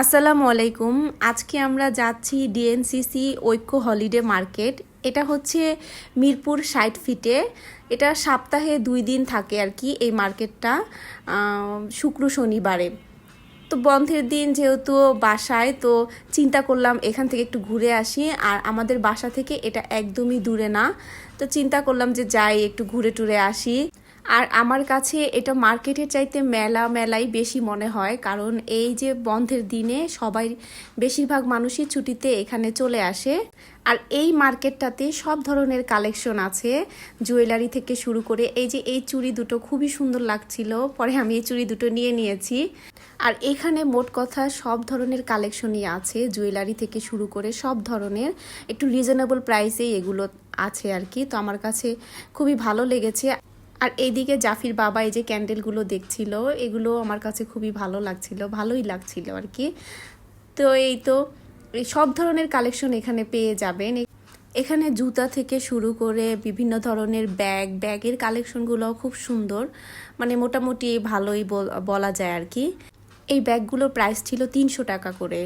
আসসালামু আলাইকুম। আজকে আমরা যাচ্ছি ডিএনসিসি ঐক্য হলিডে মার্কেট। এটা হচ্ছে মিরপুর ষাট ফিটে। এটা সপ্তাহে দুই দিন থাকে আর কি এই মার্কেটটা শুক্র শনিবারে। তো বন্ধের দিন যেহেতু বাসায়, তো চিন্তা করলাম এখান থেকে একটু ঘুরে আসি। আর আমাদের বাসা থেকে এটা একদমই দূরে না। তো চিন্তা করলাম যে যাই, একটু ঘুরে টুরে আসি। আর আমার কাছে এটা মার্কেটের চাইতে মেলা মেলাই বেশি মনে হয়, কারণ এই যে বন্ধের দিনে সবাই বেশিরভাগ মানুষই ছুটিতে এখানে চলে আসে। আর এই মার্কেটটাতে সব ধরনের কালেকশন আছে, জুয়েলারি থেকে শুরু করে এই যে এই চুড়ি দুটো খুবই সুন্দর লাগছিল, পরে আমি এই চুড়ি দুটো নিয়ে নিয়েছি। আর এখানে মোট কথা সব ধরনের কালেকশনই আছে, জুয়েলারি থেকে শুরু করে সব ধরনের। একটু রিজনেবল প্রাইসেই এগুলো আছে আর কি, তো আমার কাছে খুবই ভালো লেগেছে। আর এইদিকে জাফির বাবা এই যে ক্যান্ডেলগুলো দেখছিল, এগুলো আমার কাছে খুবই ভালো লাগছিল, ভালোই লাগছিল আর কি। তো এই তো সব ধরনের কালেকশন এখানে পেয়ে যাবেন। এখানে জুতা থেকে শুরু করে বিভিন্ন ধরনের ব্যাগ ব্যাগের কালেকশনগুলো খুব সুন্দর। মানে মোটামুটি ভালোই বলা যায় আর কি। এই ব্যাগগুলোর প্রাইস ছিল তিনশো টাকা করে।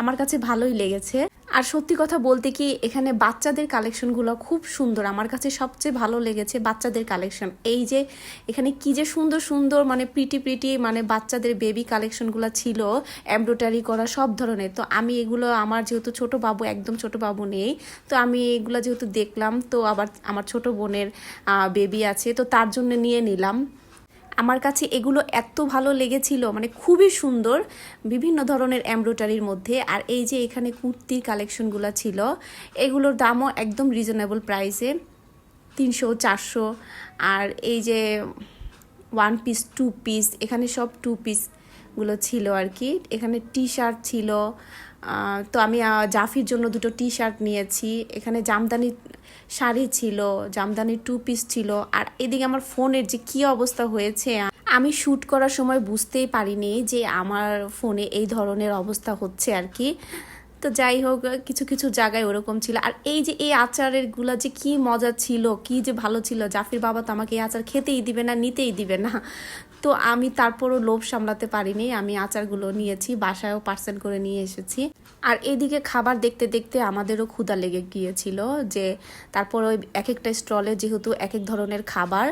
আমার কাছে ভালোই লেগেছে। আর সত্যি কথা বলতে কি, এখানে বাচ্চাদের কালেকশনগুলো খুব সুন্দর। আমার কাছে সবচেয়ে ভালো লেগেছে বাচ্চাদের কালেকশন। এই যে, এখানে কি যে সুন্দর সুন্দর মানে প্রিটি প্রিটি মানে বাচ্চাদের বেবি কালেকশনগুলো ছিল এমব্রয়ডারি করা সব ধরনের। তো আমি এগুলো, আমার যেহেতু ছোট বাবু, একদম ছোট বাবু নেই। তো আমি এগুলো যেহেতু দেখলাম, তো আবার আমার ছোট বোনের বেবি আছে, তো তার জন্য নিয়ে নিলাম। আমার কাছে এগুলো এত ভালো লেগেছিল মানে খুবই সুন্দর, বিভিন্ন ধরনের এমব্রয়ডারির মধ্যে। আর এই যে এখানে কুর্তির কালেকশনগুলো ছিল, এগুলোর দামও একদম রিজনেবল প্রাইসে তিনশো, চারশো। আর এই যে ওয়ান পিস টু পিস এখানে সব টু পিসগুলো ছিল আর কি। এখানে টি শার্ট ছিল তো আমি জাফির জন্য দুটো টি শার্ট নিয়েছি। এখানে জামদানি শাড়ি ছিল জামদানি টু পিস ছিল। আর এদিকে আমার ফোনের যে কি অবস্থা হয়েছে, আমি শ্যুট করার সময় বুঝতেই পারিনি যে আমার ফোনে এই ধরনের অবস্থা হচ্ছে আর কি। তো যাই হোক, কিছু কিছু জায়গায় ওরকম ছিল। আর এই যে এই আচারেরগুলা যে কি মজা ছিল, কি যে ভালো ছিল, জাফির বাবা তো আমাকে এই আচার খেতেই দিবে না, নিতেই দিবে না। তো আমি তারপরও লোভ সামলাতে পারিনি। আমি আচারগুলো নিয়েছি, বাসায়ও পার্সেল করে নিয়ে এসেছি। আর এদিকে খাবার দেখতে দেখতে আমাদেরও ক্ষুধা লেগে গিয়েছিল যে তারপর ওই এক একটা স্টলে যেহেতু এক এক ধরনের খাবার,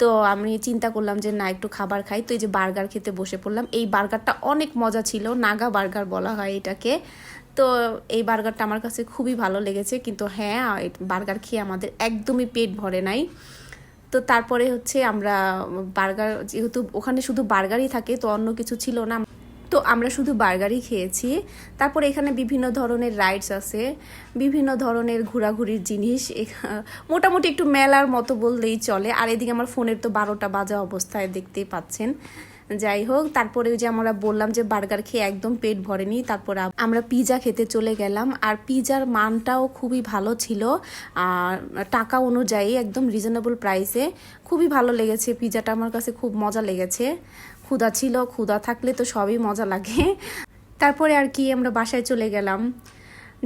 তো আমি চিন্তা করলাম যে না, একটু খাবার খাই। তো এই যে বার্গার খেতে বসে পড়লাম। এই বার্গারটা অনেক মজা ছিল, নাগা বার্গার বলা হয় এটাকে। তো এই বার্গারটা আমার কাছে খুবই ভালো লেগেছে। কিন্তু হ্যাঁ বার্গার খেয়ে আমাদের একদমই পেট ভরে নাই। তো তারপরে হচ্ছে আমরা বার্গার, যেহেতু ওখানে শুধু বার্গারই থাকে, তো অন্য কিছু ছিল না। তো আমরা শুধু বার্গারই খেয়েছি। তারপর এখানে বিভিন্ন ধরনের রাইডস আছে, বিভিন্ন ধরনের ঘোরাঘুরির জিনিস। মোটামুটি একটু মেলার মতো বললেই চলে। আর এদিকে আমার ফোনের তো বারোটা বাজা অবস্থায় দেখতেই পাচ্ছেন। যাই হোক তারপরে ওই যে আমরা বললাম যে বার্গার খেয়ে একদম পেট ভরেনি, তারপর আমরা পিজা খেতে চলে গেলাম। আর পিজার মানটাও খুবই ভালো ছিল। আর টাকা অনুযায়ী একদম রিজনেবল প্রাইসে খুবই ভালো লেগেছে পিজাটা, আমার কাছে খুব মজা লেগেছে। ক্ষুধা ছিল, ক্ষুধা থাকলে তো সবই মজা লাগে। তারপরে আর কি আমরা বাসায় চলে গেলাম।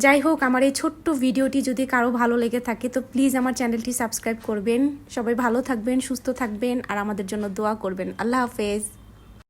যাই হোক আমার এই ছোট্ট ভিডিওটি যদি কারও ভালো লেগে থাকে, তো প্লিজ আমার চ্যানেলটি সাবস্ক্রাইব করবেন। সবাই ভালো থাকবেন, সুস্থ থাকবেন, আর আমাদের জন্য দোয়া করবেন। আল্লাহ হাফেজ।